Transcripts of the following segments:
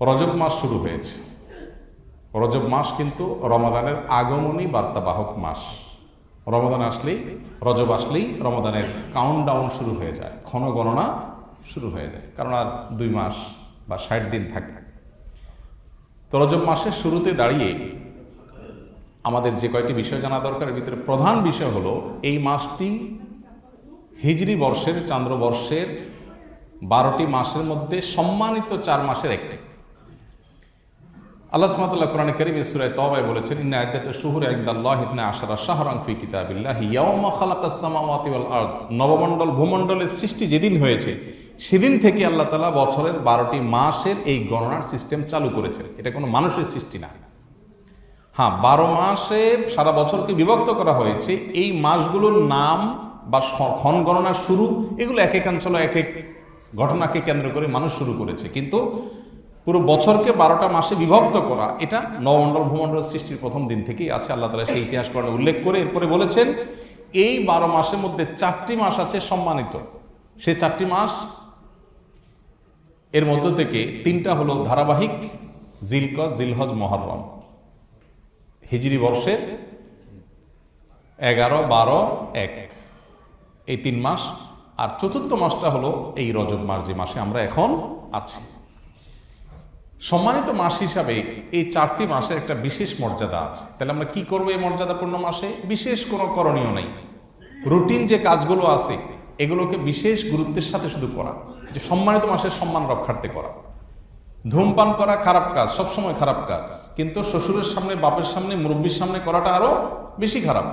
রজব মাস শুরু হয়েছে। রজব মাস কিন্তু রমাদানের আগমনী বার্তাবাহক মাস। রমাদান আসলেই, রজব আসলেই রমাদানের কাউন্ট ডাউন শুরু হয়ে যায় ক্ষণ গণনা শুরু হয়ে যায়, কারণ আর দুই মাস বা ষাট দিন থাকে। তো রজব মাসের শুরুতে দাঁড়িয়ে আমাদের যে কয়টি বিষয় জানা দরকার, এর ভিতরে প্রধান বিষয় হলো, এই মাসটি হিজরি বর্ষের চান্দ্রবর্ষের বারোটি মাসের মধ্যে সম্মানিত চার মাসের একটি। আল্লাহ সুমাতুল্লাহ কোরআন করিম ইসুরায় তবাই বলেছেন, ইন্না আদ্দাতে শুহুর একদাল্লাহ ইবনে আশারা শাহরাং ফি কিতাবিল্লাহ ইয়াওমা খালাকাস সামাওয়াতি ওয়াল আরদ। নবমণ্ডল, ভূমণ্ডলের সৃষ্টি যেদিন হয়েছে, সেদিন থেকে আল্লাহ তাআলা বছরের বারোটি মাসের এই গণনার সিস্টেম চালু করেছেন। এটা কোনো মানুষের সৃষ্টি না। হ্যাঁ বারো মাসে সারা বছরকে বিভক্ত করা হয়েছে। এই মাসগুলোর নাম বা ক্ষণ গণনার শুরু, এগুলো এক এক অঞ্চল এক এক ঘটনাকে কেন্দ্র করে মানুষ শুরু করেছে। কিন্তু পুরো বছরকে বারোটা মাসে বিভক্ত করা, এটা নবমণ্ডল ভূমণ্ডল সৃষ্টির প্রথম দিন থেকেই আছে। আল্লাহ তালা সেই ইতিহাস করে উল্লেখ করে এরপরে বলেছেন, এই বারো মাসের মধ্যে চারটি মাস আছে সম্মানিত। সেই চারটি মাস এর মধ্য থেকে তিনটা হলো ধারাবাহিক জিলকদ জিলহজ, মহরম। হিজরি বর্ষের এগারো, বারো, এক। এই তিন মাস। আর চতুর্থ মাসটা হলো এই রজব মাস, যে মাসে আমরা এখন আছি। সম্মানিত মাস হিসাবে এই চারটি মাসের একটা বিশেষ মর্যাদা আছে। তাহলে আমরা কি করব এই মর্যাদাপূর্ণ মাসে? বিশেষ কোনো করণীয় নেই। রুটিন যে কাজগুলো আছে, এগুলোকে বিশেষ গুরুত্বের সাথে শুধু করা। যে সম্মানিত মাসের সম্মান রক্ষার্থে করা। ধূমপান করা খারাপ কাজ, সবসময় খারাপ কাজ। কিন্তু শ্বশুরের সামনে, বাপের সামনে, মুরব্বীর সামনে করাটা আরও বেশি খারাপ।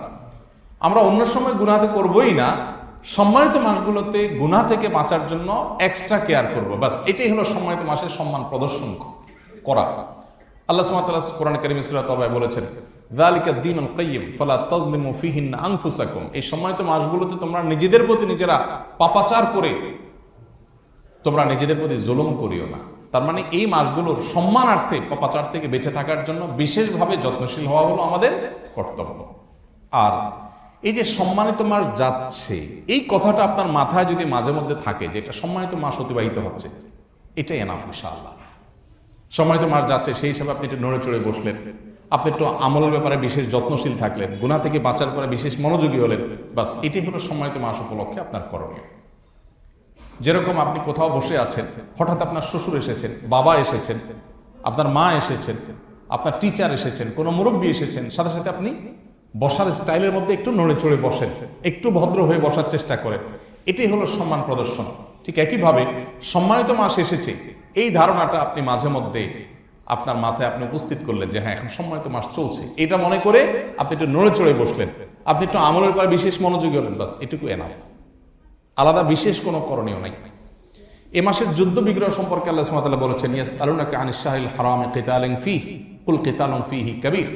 আমরা অন্য সময় গুনাতে করবই না সম্মানিত মাসগুলোতে গুনাহ থেকে বাঁচার জন্য এক্সট্রা কেয়ার করব। বাস এটাই হলো সম্মানিত মাসের সম্মান প্রদর্শন করা। আল্লাহ সুবহানাহু কোরআন কারীম সূরা তবায় বলেছেন, যালিকা দ্বীনুল কাইয়্যিম, ফালা তাজলিমু ফীহিন্না আনফুসাকুম। এই সম্মানিত মাসগুলোতে তোমরা নিজেদের প্রতি নিজেরা পাপাচার করে, তোমরা নিজেদের প্রতি জুলুম করিও না। তার মানে এই মাসগুলোর সম্মানার্থে, পাপাচার থেকে বেঁচে থাকার জন্য বিশেষভাবে যত্নশীল হওয়া হলো আমাদের কর্তব্য। আর এই যে সম্মানিত মাস যাচ্ছে, এই কথাটা আপনার মাথায় যদি মাঝে মধ্যে থাকে যে এটা সম্মানিত মাস অতিবাহিত হচ্ছে, এটাই এনাফ ইনশাআল্লাহ। সম্মানিত মাস যাচ্ছে, সেই হিসাবে আপনি একটু নড়ে চড়ে বসলেন। আপনি একটু আমলের ব্যাপারে বিশেষ যত্নশীল থাকলেন গুণা থেকে বাঁচার পরে বিশেষ মনোযোগী হলেন, বাস এটাই হলো সম্মানিত মাস উপলক্ষে আপনার করণীয়। যেরকম আপনি কোথাও বসে আছেন, হঠাৎ আপনার শ্বশুর এসেছেন, বাবা এসেছেন, আপনার মা এসেছেন, আপনার টিচার এসেছেন, কোনো মুরব্বী এসেছেন, সাথে সাথে আপনি বসার স্টাইলের মধ্যে একটু নড়ে চড়ে বসেন, একটু ভদ্র হয়ে বসার চেষ্টা করেন। এটাই হলো সম্মান প্রদর্শন। ঠিক একইভাবে সম্মানিত মাস এসেছে, এই ধারণাটা আপনি মাঝে মধ্যে আপনার মাথায় আপনি উপস্থিত করলেন যে হ্যাঁ এখন সম্মানিত মাস চলছে। এটা মনে করে আপনি একটু নড়ে চড়ে বসলেন। আপনি একটু আমলের পরে বিশেষ মনোযোগী হলেন, বাস, এটুকু এনাফ আলাদা বিশেষ কোনো করণীয় নাই। এ মাসের যুদ্ধ বিগ্রহ সম্পর্কে আল্লাহ সুবহানাহু বলেছেন ইয়াস আলুনাকা আনিস হারাম কিতালিন ফি কুল কিতালুন ফিহি কবির।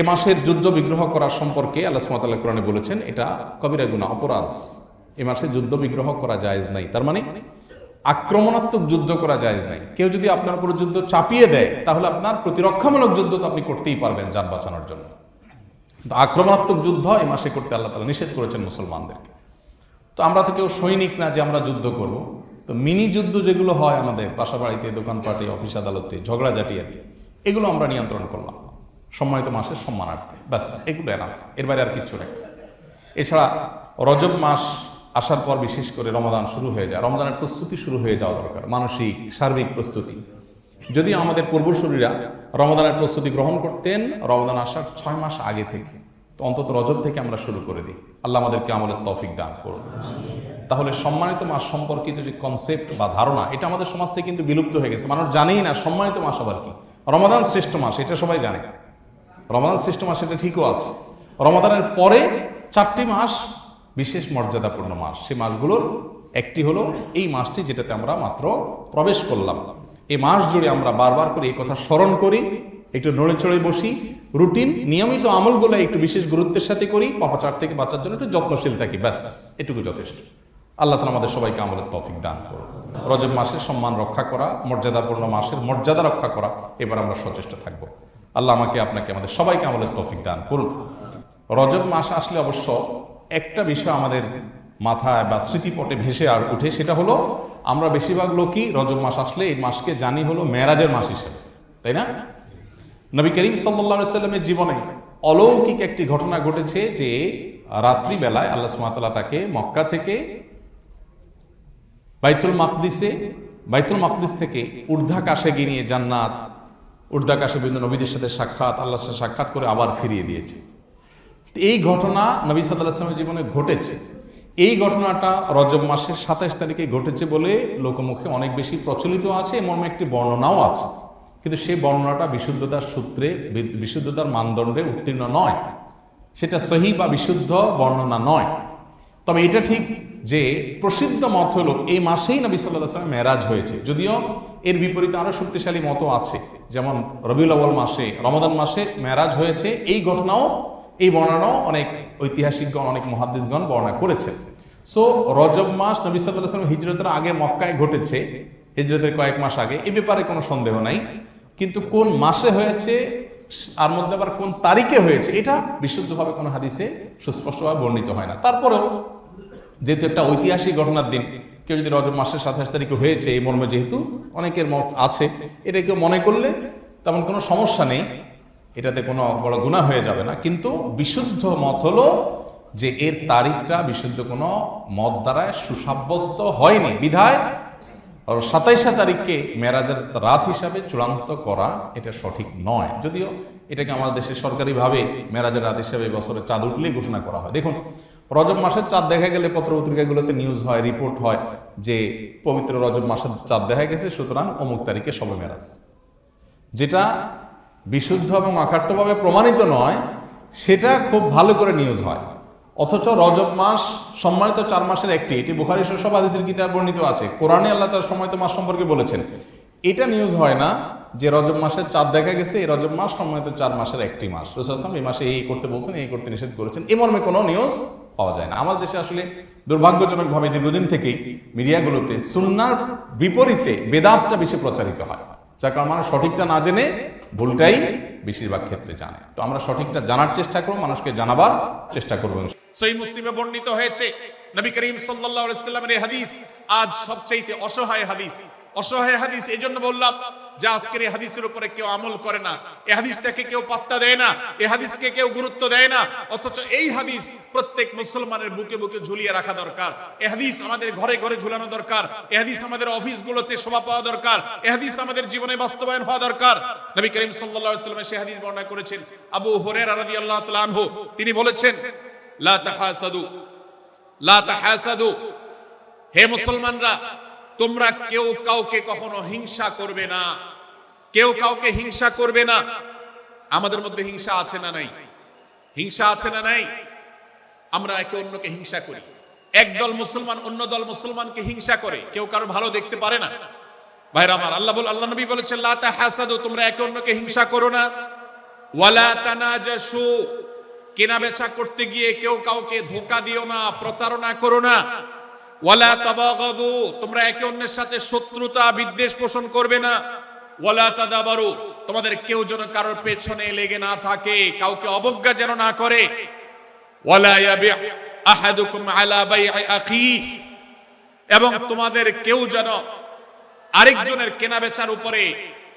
এ মাসের যুদ্ধ বিগ্রহ করা সম্পর্কে আল্লাহ সুবহানাহু কোরআনে বলেছেন, এটা কবিরা গুনাহ, অপরাধ। এ মাসে যুদ্ধ বিগ্রহ করা জায়েজ নাই। তার মানে আক্রমণাত্মক যুদ্ধ করা জায়েজ নাই। কেউ যদি আপনার উপর যুদ্ধ চাপিয়ে দেয়, তাহলে আপনার প্রতিরক্ষামূলক যুদ্ধ তো আপনি করতেই পারবেন যান বাঁচানোর জন্য। কিন্তু আক্রমণাত্মক যুদ্ধ এ মাসে করতে আল্লাহ তালা নিষেধ করেছেন মুসলমানদেরকে। তো আমরা তো কেউ সৈনিক না যে আমরা যুদ্ধ করব। তো মিনি যুদ্ধ যেগুলো হয় আমাদের, বাসা বাড়িতে, দোকানপাটে, অফিস আদালতে, ঝগড়াঝাটি আর কি, এগুলো আমরা নিয়ন্ত্রণ করলাম। সম্মানিত মাসের সম্মানার্থে। ব্যাস, এগুলো এনাফ এর বাইরে আর কিচ্ছু নেই। এছাড়া রজব মাস আসার পর বিশেষ করে রমাদান শুরু হয়ে যায়। রমজানের প্রস্তুতি শুরু হয়ে যাওয়া দরকার। মানসিক, সার্বিক প্রস্তুতি। যদিও আমাদের পূর্বসূরীরা রমাদানের প্রস্তুতি গ্রহণ করতেন রমাদান আসার ছয় মাস আগে থেকে, তো অন্তত রজব থেকে আমরা শুরু করে দিই। আল্লাহ আমাদেরকে আমলের তফিক দান করুন। তাহলে সম্মানিত মাস সম্পর্কিত যে কনসেপ্ট বা ধারণা, এটা আমাদের সমাজ থেকে কিন্তু বিলুপ্ত হয়ে গেছে। মানুষ জানেই না সম্মানিত মাস আবার কি? রমাদান শ্রেষ্ঠ মাস, এটা সবাই জানে। রমাদান শ্রেষ্ঠ মাস এটা ঠিকও আছে। রমাদানের পরে চারটি মাস বিশেষ মর্যাদাপূর্ণ মাস। সে মাসগুলোর একটি হলো এই মাসটি যেটাতে আমরা মাত্র প্রবেশ করলাম। এই মাস জুড়ে আমরা বারবার করে এই কথা স্মরণ করি, একটু নড়ে চড়ে বসি, রুটিন, নিয়মিত আমলগুলো একটু বিশেষ গুরুত্বের সাথে করি, পাপাচার থেকে বাঁচার জন্য একটু যত্নশীল থাকি, ব্যাস, এটুকু যথেষ্ট। আল্লাহ তালা আমাদের সবাইকে আমলের তৌফিক দান করুন। রজব মাসের সম্মান রক্ষা করা, মর্যাদাপূর্ণ মাসের মর্যাদা রক্ষা করা, এবার আমরা সচেষ্ট থাকব। আল্লাহ আমাকে আপনাকে, আমাদের সবাইকে আমলের তৌফিক দান করুন। রজব মাস আসলে অবশ্য একটা বিষয় আমাদের মাথায় বা স্মৃতিপটে ভেসে আর উঠে, সেটা হলো আমরা বেশিরভাগ লোকই রজব মাস আসলে এই মাসকে জানি হলো মেরাজের মাস হিসেবে, তাই না? নবী করিম সাল্লা সাল্লামের জীবনে অলৌকিক একটি ঘটনা ঘটেছে যে রাত্রিবেলায় আল্লাহ সুমাতাল্লাহ তাকে মক্কা থেকে বাইতুল মাকদিসে, বাইতুল মাকদিস থেকে ঊর্ধ্বাকাশে গিয়ে নিয়ে জান্নাত ঊর্ধ্বাকাশে বিভিন্ন নবীদের সাথে সাক্ষাৎ, আল্লাহর সাথে সাক্ষাৎ করে আবার ফিরিয়ে দিয়েছে। এই ঘটনা নবী সাল্লাহ আসলামের জীবনে ঘটেছে। এই ঘটনাটা রজব মাসের সাতাইশ তারিখে ঘটেছে বলে লোকমুখে অনেক বেশি প্রচলিত আছে এ মর্মে একটি বর্ণনাও আছে। কিন্তু সেই বর্ণনাটা বিশুদ্ধতার সূত্রে বিশুদ্ধতার মানদণ্ডে উত্তীর্ণ নয়। সেটা সহি বা বিশুদ্ধ বর্ণনা নয়। তবে এটা ঠিক যে প্রসিদ্ধ মত হলো, এই মাসেই নবী সাল্লাহ আসলামের মেরাজ হয়েছে। যদিও এর বিপরীতে আরও শক্তিশালী মতো আছে। যেমন রবিউল আউ্বাল মাসে, রমাদান মাসে মেরাজ হয়েছে। এই ঘটনাও, এই বর্ণনাও অনেক ঐতিহাসিকগণ, অনেক মহাদ্দিসগণ বর্ণনা করেছেন। সো রজব মাস নবী সাল্লাহ আসলাম হিজরতের আগে মক্কায় ঘটেছে। হিজরতের কয়েক মাস আগে। এ ব্যাপারে কোনো সন্দেহ নাই। কিন্তু কোন মাসে হয়েছে আর মধ্যে আবার কোন তারিখে হয়েছে, এটা বিশুদ্ধভাবে কোনো হাদিসে সুস্পষ্টভাবে বর্ণিত হয় না। তারপরেও যেহেতু একটা ঐতিহাসিক ঘটনার দিন কেউ যদি রজব মাসের সাতাশ তারিখে হয়েছে, এই মর্মে যেহেতু অনেকের মত আছে এটা কেউ মনে করলে তেমন কোনো সমস্যা নেই, এটাতে কোনো বড় গুণা হয়ে যাবে না। কিন্তু বিশুদ্ধ মত হলো যে এর তারিখটা বিশুদ্ধ কোনো মত দ্বারায় সুসাব্যস্ত হয়নি। বিধায় সাতাইশা তারিখকে মেরাজের রাত হিসাবে চূড়ান্ত করা এটা সঠিক নয়। যদিও এটাকে আমাদের দেশে সরকারিভাবে মেরাজের রাত হিসাবে বছরে চাঁদ উঠলেই ঘোষণা করা হয়। দেখুন রজব মাসের চাঁদ দেখা গেলে পত্র পত্রিকাগুলোতে নিউজ হয় রিপোর্ট হয় যে পবিত্র রজব মাসের চাঁদ দেখা গেছে, সুতরাং অমুক তারিখে সবে মেরাজ। যেটা বিশুদ্ধ এবং অকাট্যভাবে প্রমাণিত নয়, সেটা খুব ভালো করে নিউজ হয়। অথচ রজব মাস সম্মানিত চার মাসের একটি, এটি বুখারি সব হাদিসের কিতাব বর্ণিত আছে। কোরআনে আল্লাহ তার সম্মানিত মাস সম্পর্কে বলেছেন। এটা নিউজ হয় না যে রজব মাসের চাঁদ দেখা গেছে, এই রজব মাস সম্মানিত চার মাসের একটি মাস। রসুলাম এই মাসে এই করতে বলছেন, এই করতে নিষেধ করেছেন। এই মর্মে কোনো নিউজ পাওয়া যায় না। আমাদের দেশে আসলে দুর্ভাগ্যজনকভাবে দীর্ঘদিন থেকেই মিডিয়াগুলোতে সুন্নার বিপরীতে বেদাতটা বেশি প্রচারিত হয়। যার কারণে মানুষ সঠিকটা না জেনে ভুলটাই বেশিরভাগ ক্ষেত্রে জানে। তো আমরা সঠিকটা জানার চেষ্টা করব, মানুষকে জানাবার চেষ্টা করব সেই মুসলিমে বর্ণিত হয়েছে, নবী করিম আলাইহি সাল্লামের হাদিস আজ সবচেয়ে অসহায় হাদিস। অসহায় হাদিস এই জন্য বললাম যে আজকের এই হাদিসের উপরে কেউ আমল করে না এই হাদিসটাকে কেউ পাত্তা দেয় না এই হাদিসকে কেউ গুরুত্ব দেয় না, অথচ এই হাদিস প্রত্যেক মুসলমানের বুকে বুকে ঝুলিয়ে রাখা দরকার। এই হাদিস আমাদের ঘরে ঘরে ঝুলানো দরকার। এই হাদিস আমাদের অফিসগুলোতে শোভা পাওয়া দরকার। এই হাদিস আমাদের জীবনে বাস্তবায়ন হওয়া দরকার। নবী করিম সাল্লাল্লাহু আলাইহি সেই হাদিস বর্ণনা করেছেন, আবু হুরায়রা রাদিয়াল্লাহু তাআলা আনহু, তিনি বলেছেন, লা তাহাসাদু লা তাহাসাদু, হে মুসলমানরা তোমরা কেউ কাউকে কখনো হিংসা করবে না। কেউ কাউকে হিংসা করবে না। আমাদের মধ্যে হিংসা আছে না নাই? হিংসা আছে না নাই? আমরা একে অন্যকে হিংসা করি। একদল মুসলমান, অন্য দল মুসলমানকে হিংসা করে। কেউ কারও ভালো দেখতে পারে না। ভাইরা আমার, আল্লাহ বল, আল্লাহ নবী বলেছেন, লা তাহাসাদু, তোমরা একে অন্যকে হিংসা করো না। ওয়ালা তানাজাসু কেনা বেচা করতে গিয়ে কেউ কাউকে ধোকা দিও না, প্রতারণা করো না। ওয়ালা তাবাগাদু, তোমরা একে অন্যের সাথে শত্রুতা, বিদ্বেষ পোষণ করবে না। ওয়ালা তাদাবারু, তোমাদের কেউ যেন কারোর পেছনে লেগে না থাকে, কাউকে অবজ্ঞা যেন না করে। ওয়ালা ইয়াবি আহাদুকুম আলা বাই'i এবং তোমাদের কেউ যেন আরেকজনের কেনা বেচার উপরে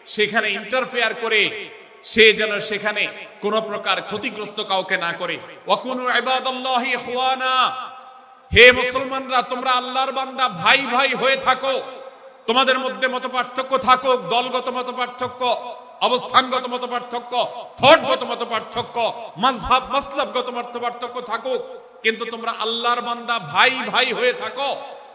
সেখানে ইন্টারফেয়ার করে, সে যেন সেখানে কোন প্রকার ক্ষতিগ্রস্ত কাউকে না করে। ওয়াকুনু ইবাদাল্লাহি ইখওয়ানা হে মুসলমানরা, তোমরা আল্লাহর বান্দা, ভাই ভাই হয়ে থাকো। তোমাদের মধ্যে মত পার্থক্য থাকুক, দলগত মত পার্থক্য অবস্থানগত মত পার্থক্য থটগত মত পার্থক্য মাযহাব, মাসলাবগত মত পার্থক্য থাকুক। কিন্তু তোমরা আল্লাহর বান্দা, ভাই ভাই হয়ে থাকো।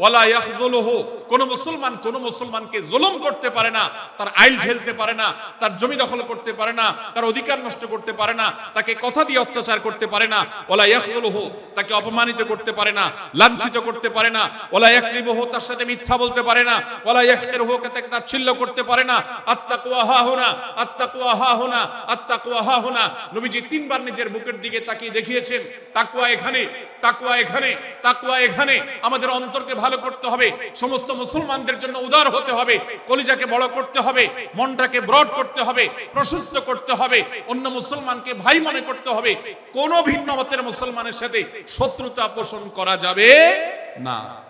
ওয়ালা কোন মুসলমান কোন মুসলমানকে জুলুম করতে পারে না, তার আইল ঢেলতে পারে না, তার জমি দখল করতে পারে না, তার অধিকার নষ্ট করতে পারে না, তাকে কথা দিয়ে অত্যাচার করতে পারে না, ওয়ালা ইয়াখযুলুহু, তাকে অপমানিত করতে পারে না, লাঞ্ছিত করতে পারে না, ওয়ালা ইয়াকরিবুহু, তার সাথে মিথ্যা বলতে পারে না, ওয়ালা ইয়াহকিরুহু তাকে তাচ্ছিল্য করতে পারে না আত্তাকওয়া হাহুনা আত্তাকওয়া হাহুনা আত্তাকওয়া হাহুনা নবীজি তিনবার নিজের বুকের দিকে তাকিয়ে দেখিয়েছেন তাকওয়া এখানে, তাকুয়া এখানে তাকুয়া এখানে। আমাদের অন্তরকে ভালো করতে হবে। সমস্ত মুসলমানদের জন্য উদার হতে হবে। কলিজাকে বড় করতে হবে। মনটাকে ব্রড করতে হবে। প্রশস্ত করতে হবে। অন্য মুসলমানকে ভাই মনে করতে হবে। কোনো ভিন্ন মতের মুসলমানের সাথে শত্রুতা পোষণ করা যাবে না।